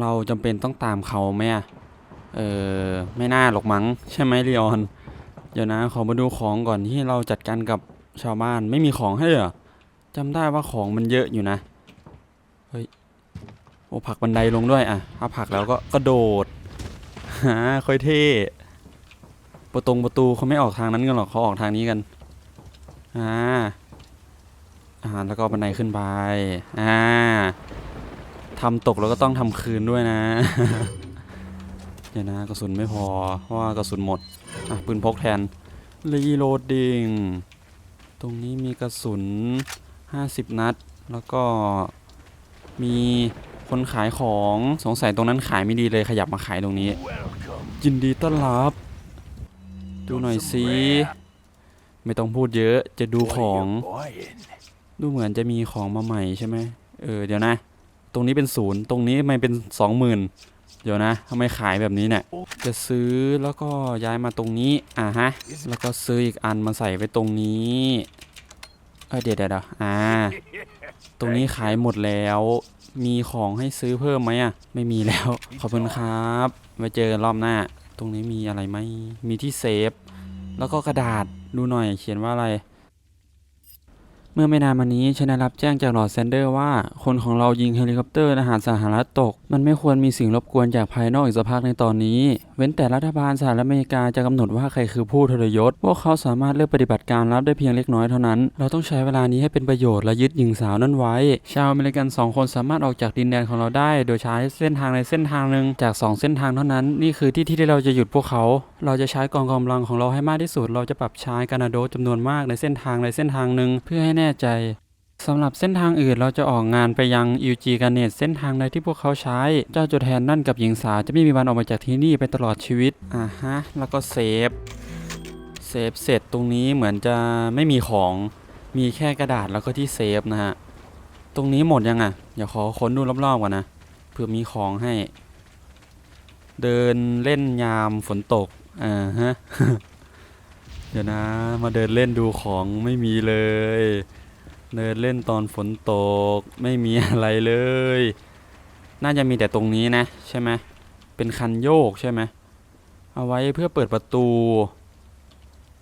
เราจำเป็นต้องตามเขาไหมอะเออไม่น่าหรอกมั้งใช่ไหมลีออน เดี๋ยวนะขอมาดูของก่อนที่เราจัดการกับชาวบ้านไม่มีของให้เหรอจำได้ว่าของมันเยอะอยู่นะเฮ้ยโอ้ผักบันไดลงด้วยอะถ้าผักแล้วก็กระโดดฮะค่อยเท่ประตงประตูเขาไม่ออกทางนั้นกันหรอกเขาออกทางนี้กันอ่าอ่าแล้วก็บันไดขึ้นไปอ่า ทำตกแล้วก็ต้องทำคืนด้วยนะเดี๋ยวนะกระสุนไม่พอเพราะว่ากระสุนหมดอะปืนพกแทนรีโหลดดิ้งตรงนี้มีกระสุน 50 นัด แล้วก็มีคนขายของสงสัยตรงนั้นขายไม่ดีเลยขยับมาขายตรงนี้ ยินดีต้อนรับ ดูหน่อยสิไม่ต้องพูดเยอะจะดูของ ดูเหมือนจะมีของมาใหม่ใช่ไหมเออเดี๋ยวนะ ตรงนี้เป็นศูนย์ตรงนี้ไมเป็นสองหมื่นเดี๋ยวนะทำไมขายแบบนี้เนี่ยจะซื้อแล้วก็ย้ายมาตรงนี้อ่าฮะแล้วก็ซื้ออีกอันมาใส่ไว้ตรงนี้เออเดี๋ยวเดี๋ยวเดี๋ยวอ่า ตรงนี้ขายหมดแล้ว มีของให้ซื้อเพิ่มไหมอะ ไม่มีแล้ว ขอบคุณครับไว้เจอกันรอบหน้า ตรงนี้มีอะไรไหมมีที่เซฟ แล้วก็กระดาษดูหน่อยเขียนว่าอะไร เมื่อไม่นานมานี้ฉันได้รับแจ้งจากลอร์ดแซนเดอร์ว่า คนของเรายิงเฮลิคอปเตอร์ทหารสหรัฐตก มันไม่ควรมีสิ่งรบกวนจากภายนอกอีกสักพักในตอนนี้ เว้นแต่รัฐบาลสหรัฐอเมริกาจะกำหนดว่าใครคือผู้ทรยศ พวกเขาสามารถเลือกปฏิบัติการรับได้เพียงเล็กน้อยเท่านั้น เราต้องใช้เวลานี้ให้เป็นประโยชน์และยึดหญิงสาวนั้นไว้ ชาวอเมริกันสองคนสามารถออกจากดินแดนของเราได้ โดยใช้เส้นทางในเส้นทางหนึ่งจากสองเส้นทางเท่านั้น นี่คือที่ที่เราจะหยุดพวกเขา เราจะใช้กองกำลังของเราให้มากที่สุด เราจะปรับใช้กานาโดจำนวนมากในเส้นทางในเส้นทางหนึ่งเพื่อให้แน่ใจสำหรับเส้นทางอื่นเราจะออกงานไปยัง UG กันเนตเส้นทางใดที่พวกเขาใช้ เจ้าจุดแทนนั่นกับหญิงสาวจะไม่มีวันออกมาจากที่นี่ไปตลอดชีวิตอ่าฮะแล้วก็เซฟเซฟเสร็จตรงนี้เหมือนจะไม่มีของมีแค่กระดาษแล้วก็ที่เซฟนะฮะตรงนี้หมดยังอะเดี๋ยวขอค้นดูรอบๆก่อนนะเผื่อมีของให้ เดินเล่นยามฝนตกอ่าฮะเดี๋ยวนะ มาเดินเล่นดูของไม่มีเลย เดินเล่นตอนฝนตกไม่มีอะไรเลย น่าจะมีแต่ตรงนี้นะ ใช่ไหมเป็นคันโยกใช่ไหมเอาไว้เพื่อเปิดประตู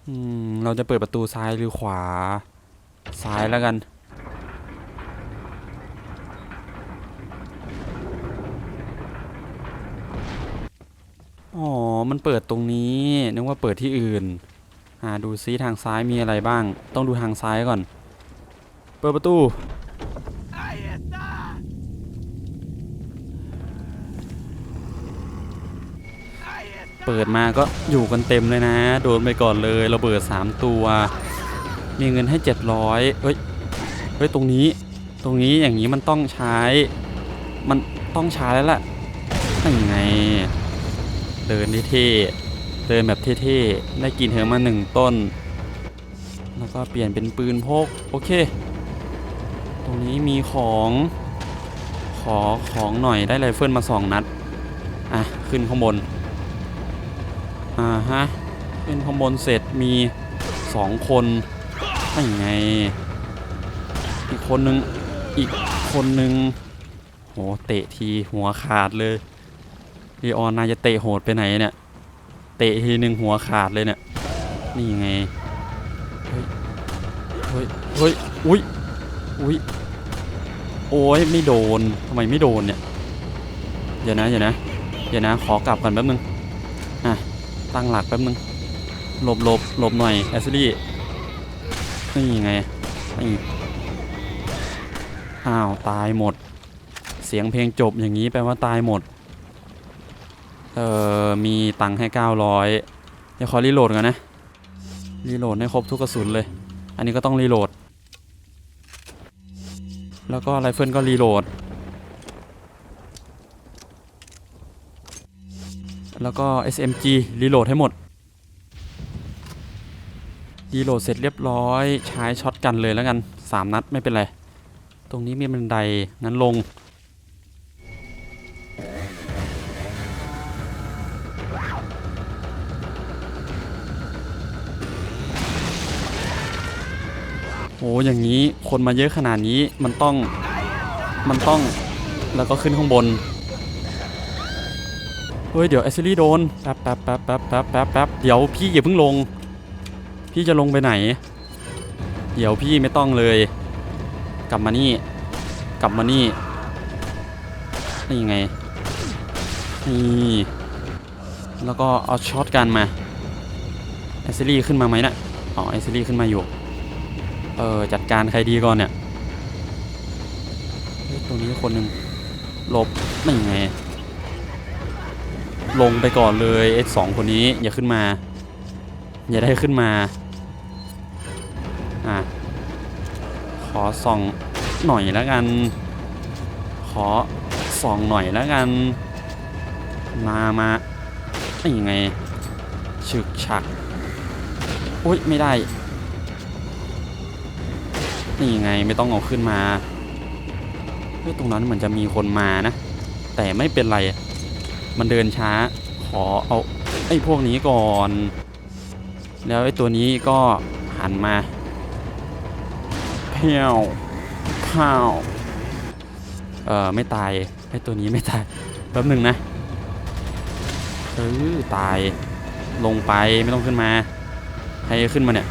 อืมเราจะเปิดประตูซ้ายหรือขวา ซ้ายแล้วกันอ๋อ มันเปิดตรงนี้ นึกว่าเปิดที่อื่น อ่า ดูซิทางซ้ายมีอะไรบ้าง ต้องดูทางซ้ายก่อน ปิดประตู เปิดมาก็อยู่กันเต็มเลยนะ โดนไปก่อนเลยระเบิด 3 ตัว มีเงินให้ 700เฮ้ย เฮ้ย ตรงนี้ ตรงนี้อย่างนี้มันต้องใช้ มันต้องใช้แล้วล่ะนั่นไง เดินเท่ๆเดินแบบเท่ๆ ได้กินเธอมาหนึ่งต้น แล้วก็เปลี่ยนเป็นปืนพก โอเค ตรงนี้มีของขอของหน่อยได้ไรเฟิลมาสองนัด อะ ขึ้นข้างบน อ่าฮะ ขึ้นข้างบนเสร็จมีสองคนไม่ไง อีกคนนึง อีกคนนึงโหเตะทีหัวขาดเลยลีออนนายจะเตะโหดไปไหนเนี่ย เตะทีหนึ่งหัวขาดเลยเนี่ย นี่ไง เฮ้ย เฮ้ย เฮ้ย อุ้ย อุ้ยโอ้ยไม่โดนทำไมไม่โดนเนี่ยเดี๋ยวนะเดี๋ยวนะเดี๋ยวนะขอกลับกันแป๊บนึงอะตั้งหลักแป๊บนึงหลบหลบหลบหน่อยแอสลี่นี่ไงนี่อ้าวตายหมด เสียงเพลงจบอย่างนี้แปลว่าตายหมดเอ่อมีตังค์ให้ 900เดี๋ยวขอรีโหลดก่อนนะรีโหลดให้ครบทุกกระสุนเลย อันนี้ก็ต้องรีโหลด แล้วก็ไรเฟิลก็รีโหลด แล้วก็ SMG รีโหลดให้หมด รีโหลดเสร็จเรียบร้อยใช้ช็อตกันเลยแล้วกัน 3 นัดไม่เป็นไร ตรงนี้มีบันไดงั้นลง โหอย่างนี้คนมาเยอะขนาดนี้มันต้องมันต้องแล้วก็ขึ้นข้างบน เฮ้ย เดี๋ยวแอซิลี่โดน แป๊บแป๊บแป๊บแป๊บแป๊บแป๊บแป๊บเดี๋ยวพี่อย่าเพิ่งลง พี่จะลงไปไหน เดี๋ยวพี่ไม่ต้องเลย กลับมานี่ กลับมานี่ นี่ไง นี่ แล้วก็เอาช็อตกันมาแอซิลี่ขึ้นมาไหมนะ่ะอ๋อแอซิลี่ขึ้นมาอยู่ เออจัดการใครดีก่อนเนี่ยตรงนี้คนหนึ่งหลบไม่ไง ลงไปก่อนเลยไอ้สองคนนี้อย่าขึ้นมา อย่าได้ขึ้นมาอะขอส่องหน่อยแล้วกัน ขอส่องหน่อยแล้วกัน มามาไม่ไงฉึกฉักอุ้ยไม่ได้ นี่ไงไม่ต้องเอาขึ้นมาเฮ้ยตรงนั้นเหมือนจะมีคนมานะ แต่ไม่เป็นไร มันเดินช้า ขอเอาไอ้พวกนี้ก่อน แล้วไอ้ตัวนี้ก็หันมาเพียวพ้าวเออไม่ตายไอ้ตัวนี้ไม่ตายแป๊บหนึ่งนะเออตายลงไปไม่ต้องขึ้นมา ใครขึ้นมาเนี่ย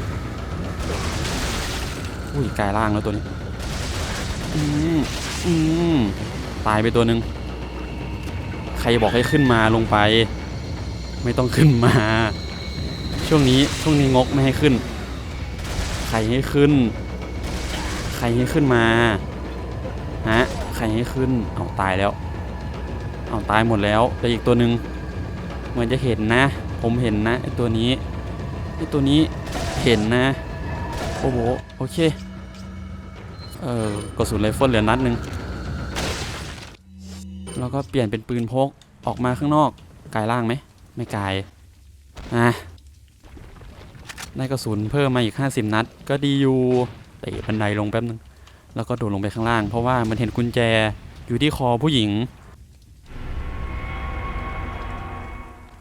อุ้ยกลายร่างแล้วตัวนี้ อืมอืมตายไปตัวหนึ่งใครบอกให้ขึ้นมาลงไป ไม่ต้องขึ้นมา ช่วงนี้ช่วงนี้งกไม่ให้ขึ้น ใครให้ขึ้น ใครให้ขึ้นมาฮะใครให้ขึ้นเอาตายแล้วเอาตายหมดแล้วแต่อีกตัวหนึ่งเหมือนจะเห็นนะ ผมเห็นนะไอตัวนี้ไอตัวนี้เห็นนะ โอ้โหโอเค เออกระสุนไรเฟิลเหลือนัดหนึ่งแล้วก็เปลี่ยนเป็นปืนพกออกมาข้างนอกกายล่างไหมไม่กายอะได้กระสุนเพิ่มมาอีก 50 นัด ก็ดีอยู่เตะบันไดลงแป๊บนึง แล้วก็โดดลงไปข้างล่าง เพราะว่ามันเห็นกุญแจอยู่ที่คอผู้หญิง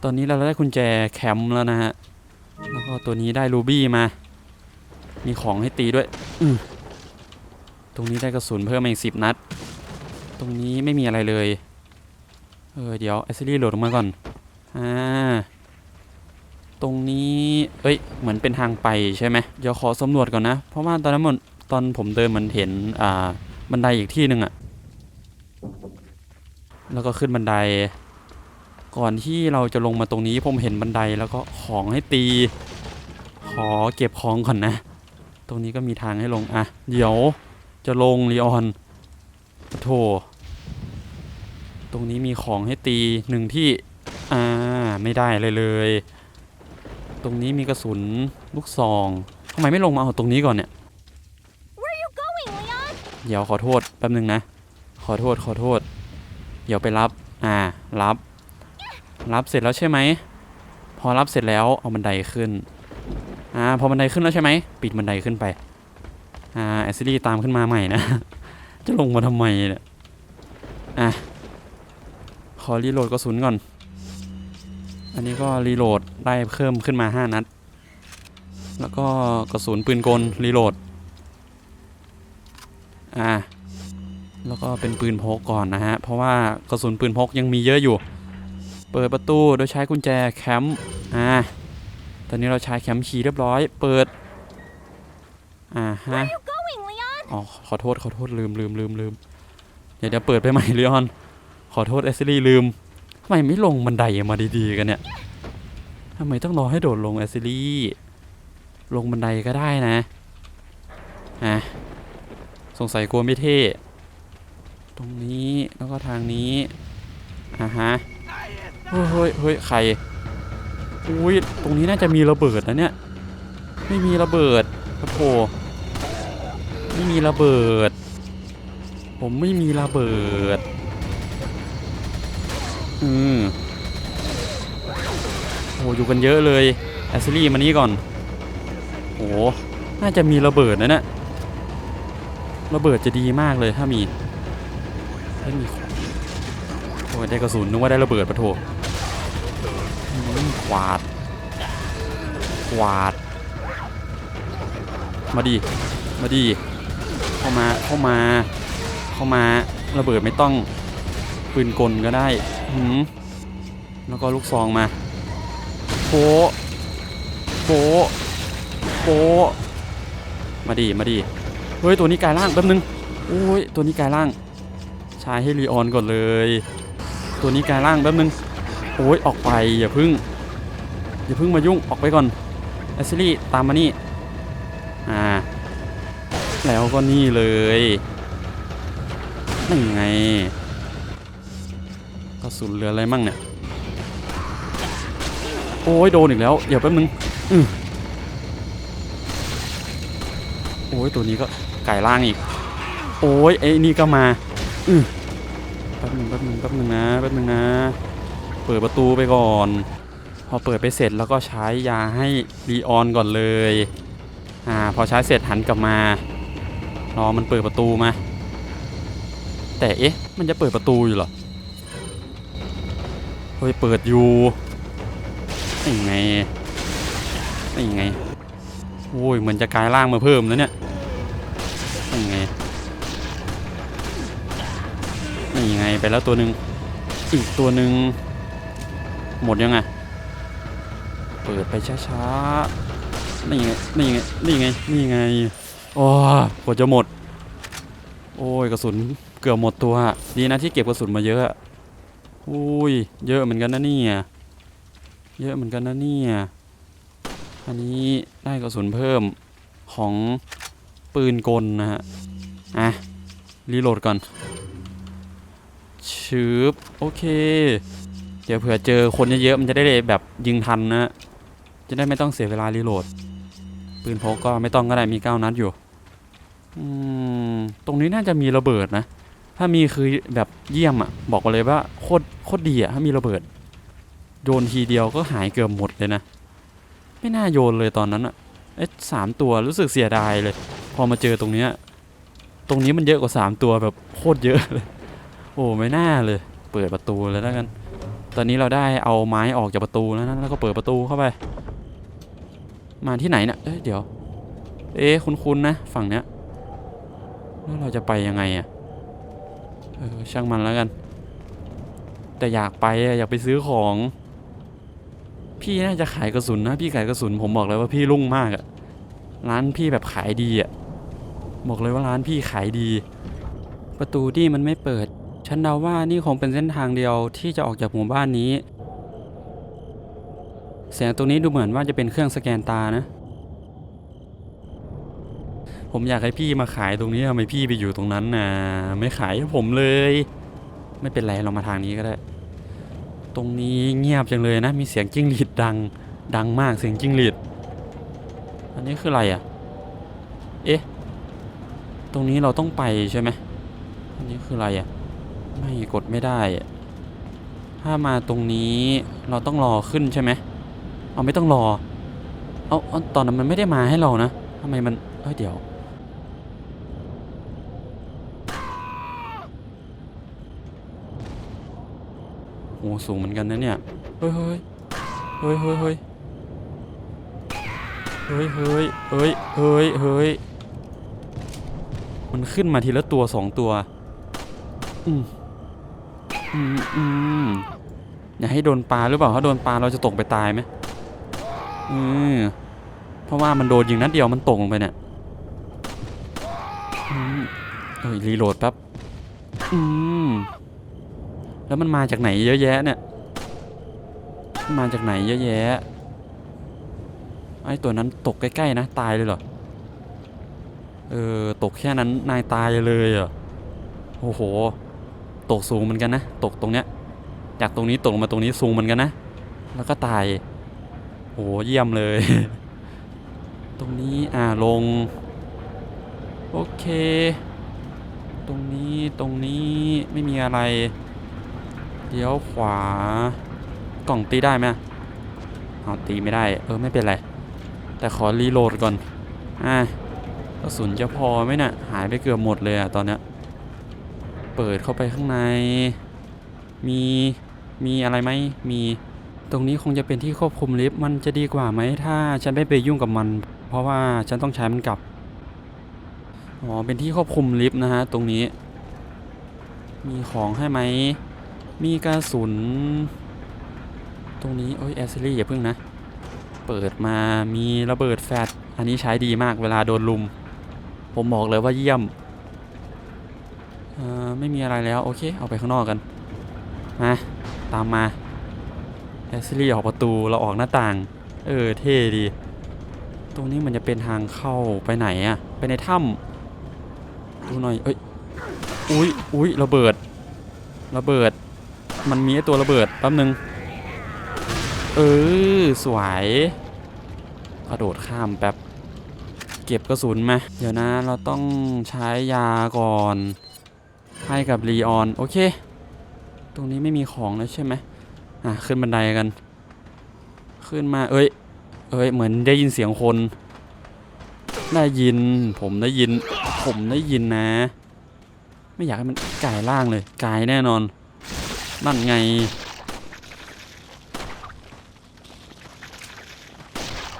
ตอนนี้เราได้กุญแจแคมป์แล้วนะฮะ แล้วก็ตัวนี้ได้รูบี้มา มีของให้ตีด้วย อืตรงนี้ได้กระสุนเพิ่มมาอีกสิบนัด ตรงนี้ไม่มีอะไรเลย เออเดี๋ยวแอซิลี่โหลดออกมาก่อน อ่า ตรงนี้ เอ้ย เหมือนเป็นทางไปใช่ไหมเดี๋ยวขอสำรวจก่อนนะ เพราะว่าตอนนั้นมันตอนผมเดินมันเห็น อ่า บันไดอีกที่หนึ่งอะแล้วก็ขึ้นบันได ก่อนที่เราจะลงมาตรงนี้ผมเห็นบันไดแล้วก็ของให้ตี ขอเก็บของก่อนนะ รงนี้ก็มีทางให้ลง อะ เดี๋ยวจะลงลีออนโถตรงนี้มีของให้ตีหนึ่งที่ อ่า ไม่ได้เลยเลย ตรงนี้มีกระสุนลูกซองทำไมไม่ลงมาเอาตรงนี้ก่อนเนี่ย Where are you going, Leon? เดี๋ยวขอโทษแป๊บนึงนะ ขอโทษขอโทษ เดี๋ยวไปรับ อ่า รับ รับเสร็จแล้วใช่ไหม พอรับเสร็จแล้วเอาบันไดขึ้น อ่าพอบันไดขึ้นแล้วใช่ไหมปิดบันไดขึ้นไปอ่าแอสซิลี่ตามขึ้นมาใหม่นะ จะลงมาทำไมเนี่ยอะขอรีโหลดกระสุนก่อน อันนี้ก็รีโหลดได้เพิ่มขึ้นมา 5 นัด แล้วก็กระสุนปืนกลรีโหลด อ่า แล้วก็เป็นปืนพกก่อนนะฮะ เพราะว่ากระสุนปืนพกยังมีเยอะอยู่ เปิดประตูโดยใช้กุญแจแคมป์ อ่า อนนี้เราใช้แคมป์คีย์เรียบร้อย เปิด อ่าฮะ Where are you going, Leon? อ๋อ ขอโทษ ขอโทษ ลืมลืมลืมลืมเดี๋ยวเดี๋ยวเปิดไปใหม่เลออน ขอโทษเอสซิลี่ลืมทำไมไม่ลงบันไดมาดีๆกันเนี่ยทำไมต้องรอให้โดดลงเอสซิลี่ ลงบันไดก็ได้นะ อะ สงสัยกลัวไม่เท่ ตรงนี้ แล้วก็ทางนี้ อ่าฮะ เฮ้ยเฮ้ยเฮ้ยใคร อุ้ยตรงนี้น่าจะมีระเบิดนะเนี่ย ไม่มีระเบิดโอ้โหไม่มีระเบิด ผมไม่มีระเบิด อืมโอ้อยู่กันเยอะเลยแอสซิลี่มานี่ก่อนโอ้น่าจะมีระเบิดนะเนี่ยระเบิดจะดีมากเลยถ้ามีไม่มีของโอ้ยได้กระสุนนึกว่าได้ระเบิดปะโถ วาดขวาด มาดี มาดี เข้ามา เข้ามา เข้ามา ระเบิดไม่ต้อง ปืนกลก็ได้หืมแล้วก็ลูกซองมาโปโปโปมาดี มาดี เฮ้ย ตัวนี้กลายร่างแป๊บนึงโอ้ย ตัวนี้กลายร่างใช้ให้รีออนก่อนเลย ตัวนี้กลายร่างแป๊บนึง โอ้ย ออกไปอย่าพึ่ง อย่าพึ่งมายุ่งออกไปก่อนแอสซิลี่ตามมานี่ อ่า แล้วก็นี่เลยนั่นไงกระสุนเหลืออะไรมั่งเนี่ย โอ้ยโดนอีกแล้ว เดี๋ยวแป๊บนึงอือโอ้ยตัวนี้ก็ไก่ล่างอีก โอ้ยไอ้นี่ก็มาอือแป๊บนึงแป๊บนึงแป๊บนึงนะแป๊บนึงนะ เปิดประตูไปก่อน พอเปิดไปเสร็จแล้วก็ใช้ยาให้รีออนก่อนเลยอ่าพอใช้เสร็จหันกลับมารอมันเปิดประตูมา แต่เอ๊ะมันจะเปิดประตูอยู่เหรอเฮ้ยเปิดอยู่นี่ไงนี่ไงโอ้ยเหมือนจะกลายร่างมาเพิ่มแล้วเนี่ยนี่ไงนี่ไงไปแล้วตัวหนึ่งอีกตัวหนึ่งหมดยังไง ปิดไปช้าๆ นี่ไง นี่ไง นี่ไง นี่ไง โอ้กว่าจะหมด โอ้ยกระสุนเกือบหมดตัวดีนะที่เก็บกระสุนมาเยอะอุ้ย เยอะเหมือนกันนะเนี่ย เยอะเหมือนกันนะเนี่ย อันนี้ได้กระสุนเพิ่มของปืนกลนะฮะ อะ รีโหลดก่อนชืบโอเค เดี๋ยวเผื่อเจอคนเยอะๆมันจะได้แบบยิงทันนะ จะได้ไม่ต้องเสียเวลารีโหลด ปืนพกก็ไม่ต้องก็ได้มีเก้านัดอยู่อืมตรงนี้น่าจะมีระเบิดนะ ถ้ามีคือแบบเยี่ยมอะ บอกเลยว่าโคตรโคตรดีอะถ้ามีระเบิด โยนทีเดียวก็หายเกือบหมดเลยนะ ไม่น่าโยนเลยตอนนั้นอะเอ๊ะสามตัวรู้สึกเสียดายเลย พอมาเจอตรงเนี้ยตรงนี้มันเยอะกว่าสามตัวแบบโคตรเยอะเลย โอ้ไม่น่าเลย เปิดประตูเลยแล้วกัน ตอนนี้เราได้เอาไม้ออกจากประตูแล้วนะแล้วก็เปิดประตูเข้าไป มาที่ไหนเนี่ยเอ้ยเดี๋ยว เอ๊คุ้นๆนะ ฝั่งเนี้ยแล้วเราจะไปยังไงอะเออช่างมันแล้วกัน แต่อยากไปอะอยากไปซื้อของ พี่น่าจะขายกระสุนนะ พี่ขายกระสุนผมบอกเลยว่าพี่รุ่งมากอะร้านพี่แบบขายดีอะบอกเลยว่าร้านพี่ขายดี ประตูนี่มันไม่เปิด ฉันเดาว่านี่คงเป็นเส้นทางเดียวที่จะออกจากหมู่บ้านนี้ แสงตรงนี้ดูเหมือนว่าจะเป็นเครื่องสแกนตานะ ผมอยากให้พี่มาขายตรงนี้ทำไมพี่ไปอยู่ตรงนั้นนะไม่ขายให้ผมเลย ไม่เป็นไรเรามาทางนี้ก็ได้ ตรงนี้เงียบจังเลยนะ มีเสียงจิ้งหรีดดัง ดังมากเสียงจิ้งหรีดอันนี้คืออะไรอะ เอ๊ะ ตรงนี้เราต้องไปใช่ไหมอันนี้คืออะไรอะ ไม่กดไม่ได้ ถ้ามาตรงนี้เราต้องรอขึ้นใช่ไหม เอาไม่ต้องรอเอาเอาตอนนั้นมันไม่ได้มาให้เรานะทำไมมันเอ้ยเดี๋ยว โอ้สูงเหมือนกันนะเนี่ย เฮ้ยเฮ้ยเฮ้ยเฮ้ยเฮ้ยเฮ้ยเฮ้ยเฮ้ยเฮ้ยเฮ้ยมันขึ้นมาทีละตัวสองตัว อืมอืมอืมอย่าให้โดนปลาหรือเปล่า ถ้าโดนปลาเราจะตกไปตายไหม อืมเพราะว่ามันโดนยิงนัดเดียวมันตกลงไปเนี่ยอืมเอ้ยรีโหลดแป๊บอืมแล้วมันมาจากไหนเยอะแยะเนี่ย มาจากไหนเยอะแยะ ไอ้ตัวนั้นตกใกล้ๆนะตายเลยเหรอ เออตกแค่นั้นนายตายเลยเหรอ โอ้โห ตกสูงเหมือนกันนะ ตกตรงเนี้ย จากตรงนี้ตกลงมาตรงนี้สูงเหมือนกันนะ แล้วก็ตาย โอ้โหเยี่ยมเลย ตรงนี้อ่าลง โอเค ตรงนี้ตรงนี้ไม่มีอะไรเลี้ยวขวากล่องตีได้ไหมเอาตีไม่ได้ เออไม่เป็นไร แต่ขอรีโหลดก่อนอะกระสุนจะพอไหมเนะี่ยหายไปเกือบหมดเลยอะตอนเนี้ยเปิดเข้าไปข้างใน มีมีอะไรไหมมี ตรงนี้คงจะเป็นที่ควบคุมลิฟต์มันจะดีกว่าไหมถ้าฉันไม่ไปยุ่งกับมัน เพราะว่าฉันต้องใช้มันกลับอ๋อเป็นที่ควบคุมลิฟต์นะฮะตรงนี้ มีของให้ไหมมีกระสุน ตรงนี้โอ้ยแอสซิลี่อย่าพึ่งนะ เปิดมามีระเบิดแฟดอันนี้ใช้ดีมากเวลาโดนลุม ผมบอกเลยว่าเยี่ยมไม่มีอะไรแล้ว โอเค เอาไปข้างนอกกัน มา ตามมา แอสซิลี่ออกประตูเราออกหน้าต่าง เออเท่ดี ตรงนี้มันจะเป็นทางเข้าไปไหนอะไปในถ้ำดูหน่อยเอ้ยอุ้ยอุ้ยระเบิด ระเบิด มันมีไอตัวระเบิดแป๊บนึง เออสวยกระโดดข้ามแป๊บเก็บกระสุนมาเดี๋ยวนะเราต้องใช้ยาก่อน ให้กับลีออน โอเค ตรงนี้ไม่มีของแล้วใช่ไหม อะขึ้นบันไดกัน ขึ้นมาเอ้ย เอ้ยเหมือนได้ยินเสียงคน ได้ยิน ผมได้ยิน ผมได้ยินนะ ไม่อยากให้มันกลายร่างเลยกลายแน่นอนนั่นไง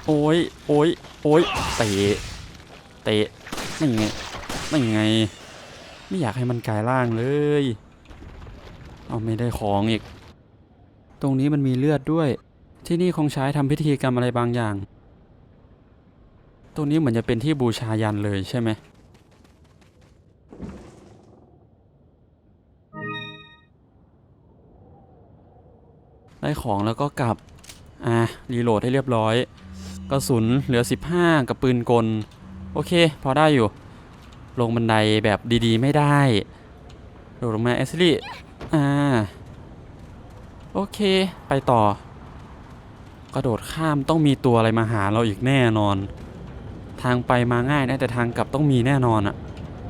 โอ้ย โอ้ย โอ้ย เตะ เตะไม่ไงไม่ไง ไม่อยากให้มันกลายร่างเลย เอาไม่ได้ของอีก ตรงนี้มันมีเลือดด้วย ที่นี่คงใช้ทำพิธีกรรมอะไรบางอย่าง ตรงนี้เหมือนจะเป็นที่บูชายันเลยใช่ไหมได้ของแล้วก็กลับ อะ รีโหลดให้เรียบร้อย กระสุนเหลือ 15 กับปืนกล โอเค พอได้อยู่ ลงบันไดแบบดีๆ ไม่ได้ โดดลงมาเอสลี่ อ่า โอเค ไปต่อ กระโดดข้ามต้องมีตัวอะไรมาหาเราอีกแน่นอน ทางไปมาง่ายนะแต่ทางกลับต้องมีแน่นอนอะ่ะ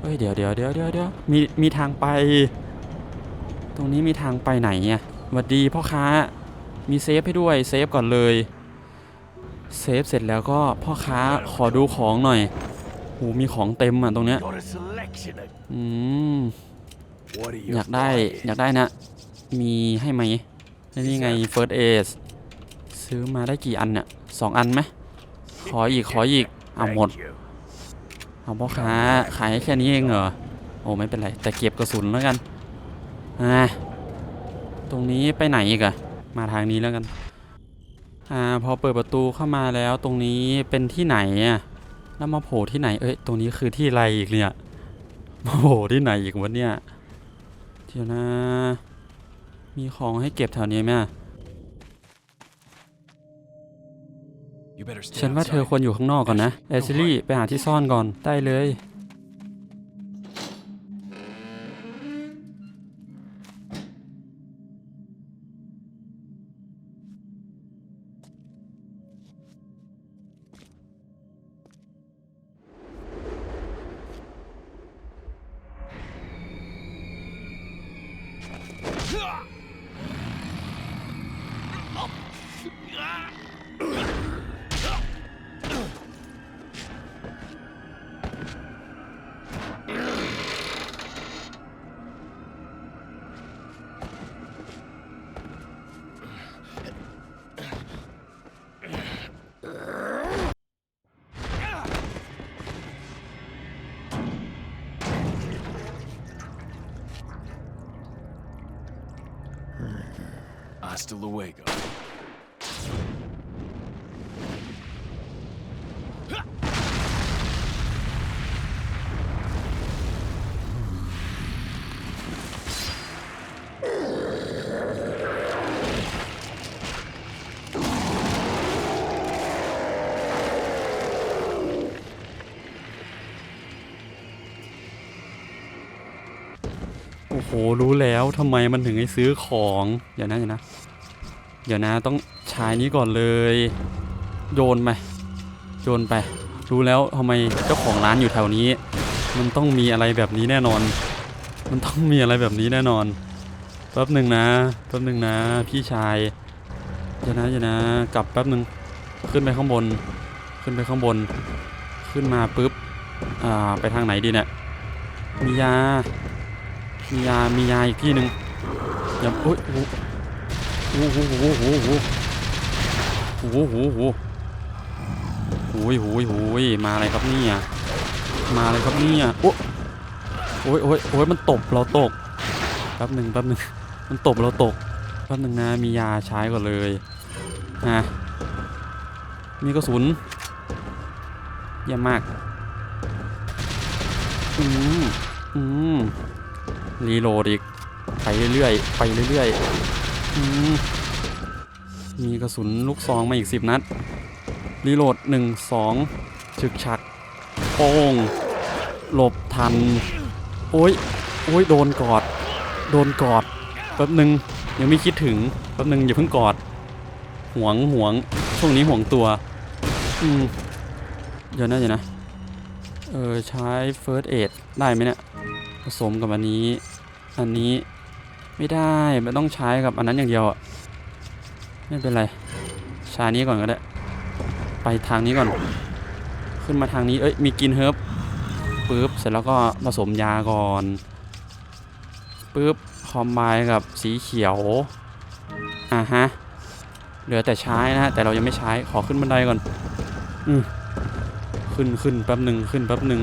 เฮ้ยเดี๋ยวเดี๋ยวเดี๋ยวเดี๋ยวเดี๋ยวมีมีทางไป ตรงนี้มีทางไปไหนอะหวัดดีพ่อค้า มีเซฟให้ด้วยเซฟก่อนเลยเซฟเสร็จแล้วก็พ่อค้าขอดูของหน่อยโหมีของเต็มอะตรงเนี้ยอืมอยากได้อยากได้นะ มีให้ไหม นี่ไง First Aid ซื้อมาได้กี่อันเนี่ยสองอันไหมขออีกขออีกเอาหมด เอาพ่อค้าขายแค่นี้เองเหรอ โอ้ไม่เป็นไร แต่เก็บกระสุนแล้วกันอ่าตรงนี้ไปไหนอีกอะมาทางนี้แล้วกันอ่าพอเปิดประตูเข้ามาแล้วตรงนี้เป็นที่ไหนอะแล้วมาโผล่ที่ไหนเอ้ยตรงนี้คือที่อะไรอีกเนี่ยมาโผล่ที่ไหนอีกวะเนี่ยเดี๋ยวนะ มีของให้เก็บแถวนี้ไหมอะ You better stay ฉันว่าเธอ outside. ควรอยู่ข้างนอกก่อนนะเอซิลี่ไปหาที่ซ่อนก่อนได้เลย Hasta luego. โอ้โห รู้แล้วทำไมมันถึงให้ซื้อของ เดี๋ยวนะเดี๋ยวนะ เดี๋ยวนะต้องใช้นี้ก่อนเลย โยนไปโยนไป รู้แล้วทำไมเจ้าของร้านอยู่แถวนี้ มันต้องมีอะไรแบบนี้แน่นอน มันต้องมีอะไรแบบนี้แน่นอนแป๊บหนึ่งนะแป๊บหนึ่งนะ พี่ชายเดี๋ยวนะเดี๋ยวนะ กลับแป๊บหนึ่งขึ้นไปข้างบน ขึ้นไปข้างบน ขึ้นมาปุ๊บอ่าไปทางไหนดีเนี่ยมียามียามียาอีกที่หนึ่งอย่าโอ้ย โอ้โหโอ้โหโอ้โหโอ้โหโอ้โหโอ้โหโอ้ยโอ้ยโอ้ยมาอะไรครับเนี่ยมาอะไรครับเนี่ยโอ้โอ้ยโอ้ยโอ้ยมันตบเราตกแป๊บหนึ่งแป๊บหนึ่งมันตบเราตกแป๊บหนึ่งนะมียาใช้ก่อนเลยฮะมีกระสุนเยี่ยมมากอืมอืมรีโหลดอีกไปเรื่อยๆไปเรื่อยๆ มีกระสุนลูกซองมาอีกสิบนัด รีโหลดหนึ่งสองฉึกฉัก โป้ง หลบทัน โอ้ย โอ้ย โดนกอด โดนกอด แป๊บหนึ่งยังไม่คิดถึง แป๊บหนึ่งอย่าเพิ่งกอด หวงหวง ช่วงนี้ห่วงตัว อืม เดี๋ยวนะเดี๋ยวนะ เออ ใช้ first aid ได้ไหมเนี่ย ผสมกับอันนี้ อันนี้ ไม่ได้มันต้องใช้กับอันนั้นอย่างเดียวอะไม่เป็นไรช้นี้ก่อนก็ได้ ไปทางนี้ก่อน ขึ้นมาทางนี้เอ้ยมีกินเฮิร์บปึ๊บเสร็จแล้วก็ผสมยาก่อนปึ๊บคอมไบกับสีเขียวอ่าฮะเหลือแต่ใช้นะฮะแต่เรายังไม่ใช้ขอขึ้นบันไดก่อนอืมขึ้นขึ้นแป๊บหนึ่งขึ้นแป๊บหนึ่ง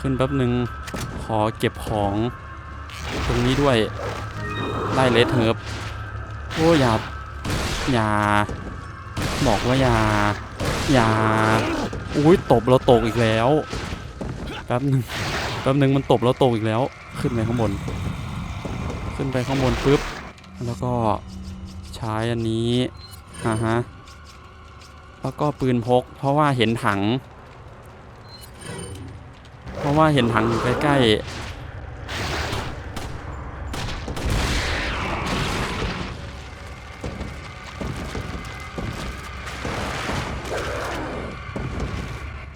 ขึ้นแป๊บหนึ่งขอเก็บของตรงนี้ด้วย ได้เลดเฮิร์บโอ้อย่าอย่า บอกว่าอย่า อย่า อุ้ยตบเราตกอีกแล้ว แป๊บหนึ่งแป๊บหนึ่งมันตบเราตกอีกแล้ว ขึ้นไปข้างบน ขึ้นไปข้างบนปุ๊บ แล้วก็ใช้อันนี้อ่าฮะ แล้วก็ปืนพก เพราะว่าเห็นถัง เพราะว่าเห็นถังอยู่ใกล้ๆ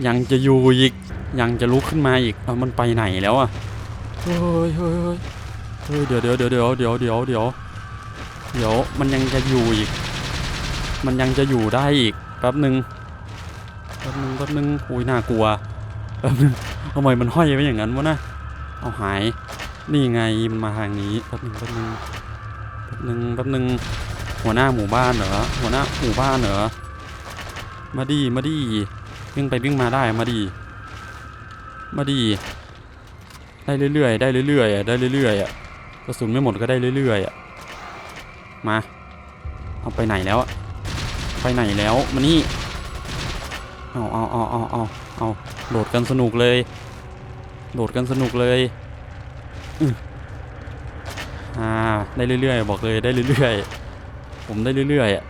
ยังจะอยู่อีก ยังจะลุกขึ้นมาอีกเอามันไปไหนแล้วอะเฮ้ยเฮ้ยเฮ้ยเฮ้ยเดี๋ยวเดี๋ยวเดี๋ยวเดี๋ยวเดี๋ยวเดี๋ยวเดี๋ยวเดี๋ยวมันยังจะอยู่อีก มันยังจะอยู่ได้อีกแป๊บหนึ่งแป๊บหนึ่งแป๊บหนึ่งอุ้ยน่ากลัวแป๊บหนึ่งทำไมมันห้อยไว้อย่างนั้นวะนะเอาหาย นี่ไงมันมาทางนี้แป๊บหนึ่งแป๊บหนึ่งแป๊บหนึ่งแป๊บหนึ่งหัวหน้าหมู่บ้านเหรอหัวหน้าหมู่บ้านเหรอมาดีมาดี วิ่งไปวิ่งมาได้มาดี มาดี ได้เรื่อยๆได้เรื่อยๆอะได้เรื่อยๆอะกระสุนไม่หมดก็ได้เรื่อยๆอะมาเอาไปไหนแล้วอะไปไหนแล้วมานี่เอาเอาเอาเอาเอาเอาโดดกันสนุกเลยโดดกันสนุกเลยอ่าได้เรื่อยๆบอกเลยได้เรื่อยๆผมได้เรื่อยๆอะ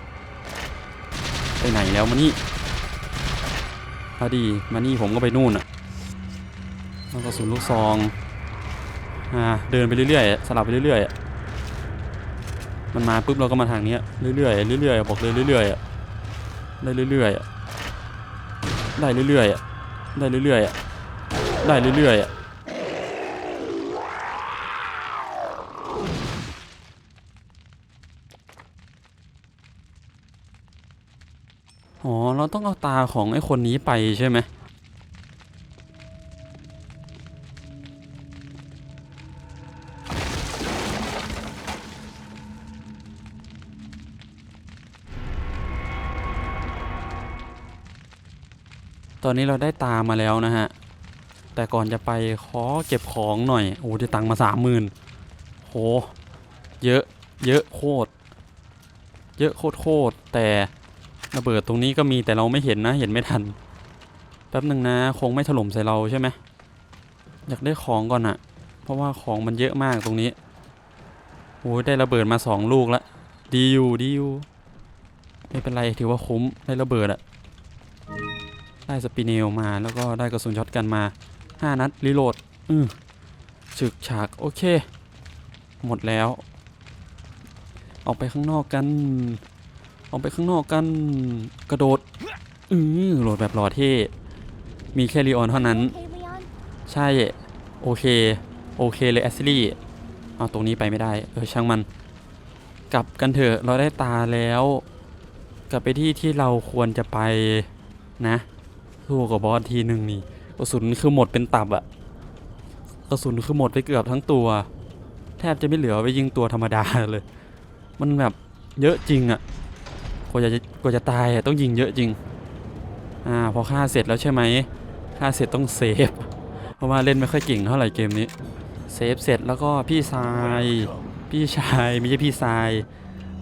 ไปไหนแล้วมานี่ พอดี มานี่ผมก็ไปนู่นอะแล้วก็สูนลูกซองอ่าเดินไปเรื่อยๆ สลับไปเรื่อยๆ มันมาปุ๊บเราก็มาทางเนี้ยเรื่อยๆ เรื่อยๆ บอกเลยเรื่อยๆอะได้เรื่อยๆอะได้เรื่อยๆอะได้เรื่อยๆอะได้เรื่อยๆอะ เราต้องเอาตาของไอ้คนนี้ไปใช่ไหมตอนนี้เราได้ตามาแล้วนะฮะ แต่ก่อนจะไปขอเก็บของหน่อย โอ้ได้ตังค์มาสามหมื่นโห เยอะ เยอะโคตร เยอะโคตรโคตร แต่ ระเบิดตรงนี้ก็มีแต่เราไม่เห็นนะ เห็นไม่ทัน แป๊บหนึ่งนะ คงไม่ถล่มใส่เราใช่ไหมอยากได้ของก่อนอะเพราะว่าของมันเยอะมากตรงนี้โอ้ยได้ระเบิดมาสองลูกละดีอยู่ดีอยู่ไม่เป็นไรถือว่าคุ้มได้ระเบิดอะได้สปิเนลมาแล้วก็ได้กระสุนช็อตกันมา 5 นัดรีโหลดอือฉึกฉากโอเค หมดแล้ว ออกไปข้างนอกกัน ออกไปข้างนอกกันกระโดดอือโหลดแบบหล่อเท่มีแค่รีออนเท่านั้น ใช่ โอเค โอเคเลยแอสซิลี่เอาตรงนี้ไปไม่ได้ เออช่างมัน กลับกันเถอะเราได้ตาแล้ว กลับไปที่ที่เราควรจะไปนะสู้กับบอสทีหนึ่งนี่กระสุนคือหมดเป็นตับอะกระสุนคือหมดไปเกือบทั้งตัว แทบจะไม่เหลือไว้ยิงตัวธรรมดาเลย มันแบบเยอะจริงอะ กว่าจะกว่าจะตายต้องยิงเยอะจริง อ่าพอฆ่าเสร็จแล้วใช่ไหมฆ่าเสร็จต้องเซฟ เพราะว่าเล่นไม่ค่อยเก่งเท่าไหร่เกมนี้ เซฟเสร็จแล้วก็พี่ชาย พี่ชายไม่ใช่พี่ชาย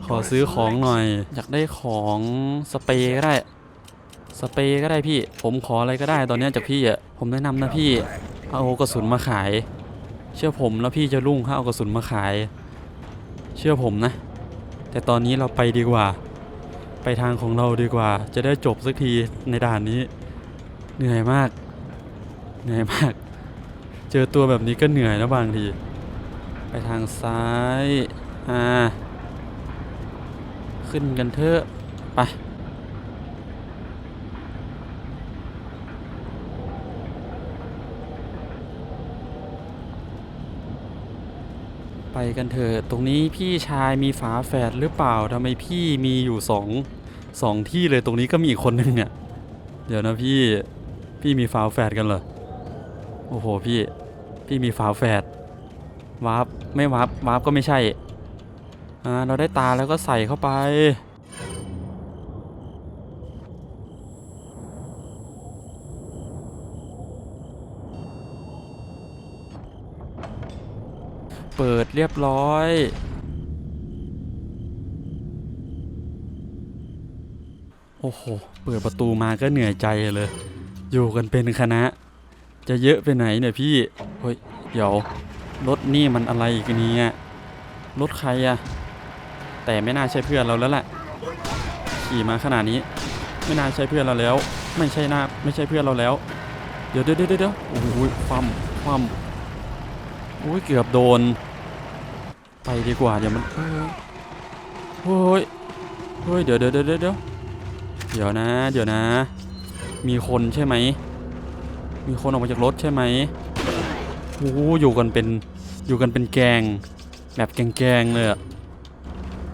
ขอซื้อของหน่อย อยากได้ของสเปรย์ก็ได้ สเปรย์ก็ได้พี่ ผมขออะไรก็ได้ตอนนี้จากพี่อะ ผมแนะนำนะพี่ เอากระสุนมาขาย เชื่อผมแล้วพี่จะรุ่งถ้าเอากระสุนมาขาย เชื่อผมนะ แต่ตอนนี้เราไปดีกว่า ไปทางของเราดีกว่า จะได้จบสักทีในด่านนี้ เหนื่อยมาก เหนื่อยมาก เจอตัวแบบนี้ก็เหนื่อยนะบางที ไปทางซ้าย อ่า ขึ้นกันเถอะไปไปกันเถอะ ตรงนี้พี่ชายมีฝาแฝดหรือเปล่า ทำไมพี่มีอยู่สอง สองที่เลยตรงนี้ก็มีอีกคนนึงอะเดี๋ยวนะพี่พี่มีฝาวแฝดกันเหรอ โอ้โหพี่ พี่มีฝาวแฝดวาร์ปไม่วาร์ปวาร์ปก็ไม่ใช่ อ่าเราได้ตาแล้วก็ใส่เข้าไป เปิดเรียบร้อย อ้โห เปิดประตูมาก็เหนื่อยใจเลย อยู่กันเป็นคณะ จะเยอะไปไหนเนี่ยพี่ เฮ้ย เดี๋ยว รถนี่มันอะไรอีกเนี่ยรถใครอะแต่ไม่น่าใช่เพื่อนเราแล้วแหละ ขี่มาขนาดนี้ ไม่น่าใช่เพื่อนเราแล้ว ไม่ใช่หน้าไม่ใช่เพื่อนเราแล้ว เดี๋ยวเดี๋ยวเดี๋ยวเดี๋ยวโอ้โหความความโอ้ยเกือบโดน ไปดีกว่าเดี๋ยวมันเฮ้ยเฮ้ยเฮ้ยเดี๋ยวเดี๋ยวเดี๋ยว เดี๋ยวนะ เดี๋ยวนะ มีคนใช่ไหม มีคนออกมาจากรถใช่ไหมโอ้อยู่กันเป็น อยู่กันเป็นแกง แบบแกงๆเลยอะ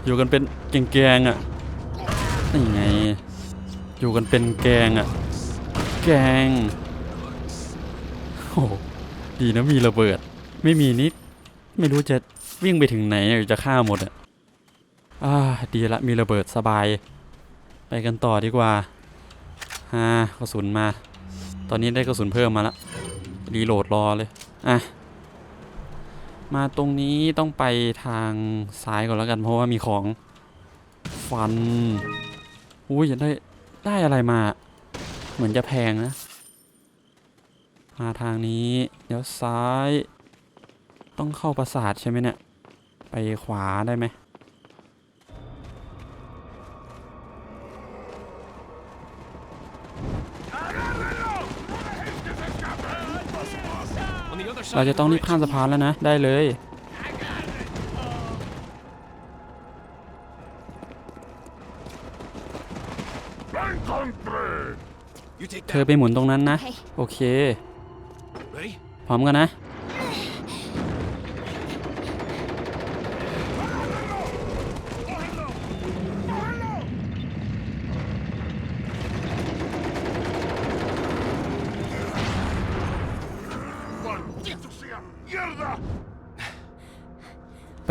อยู่กันเป็นแกงๆอะนี่ไง อยู่กันเป็นแกงอะแกง โอ้ดีนะมีระเบิด ไม่มีนิด ไม่รู้จะวิ่งไปถึงไหนจะฆ่าหมดอะอ่าดีละมีระเบิดสบาย ไปกันต่อดีกว่าฮ่ากระสุนมา ตอนนี้ได้กระสุนเพิ่มมาละรีโหลดรอเลย อะ มาตรงนี้ต้องไปทางซ้ายก่อนแล้วกัน เพราะว่ามีของฟันอุ้ยจะได้ได้อะไรมา เหมือนจะแพงนะ มาทางนี้เดี๋ยวซ้าย ต้องเข้าปราสาทใช่ไหมเนี่ย ไปขวาได้ไหม เรา of จะ the ต้องรีบ bridge. ข้ามสะพานแล้วนะ ได้เลย You take เธอ that. ไปหมุนตรงนั้นนะ Okay. โอเค Ready? พร้อมกันนะ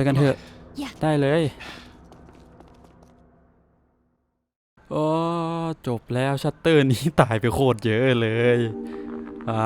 กันเถอะ Yeah. ได้เลย โอ้จบแล้วชัตเตอร์นี้ตายไปโคตรเยอะเลยอ่า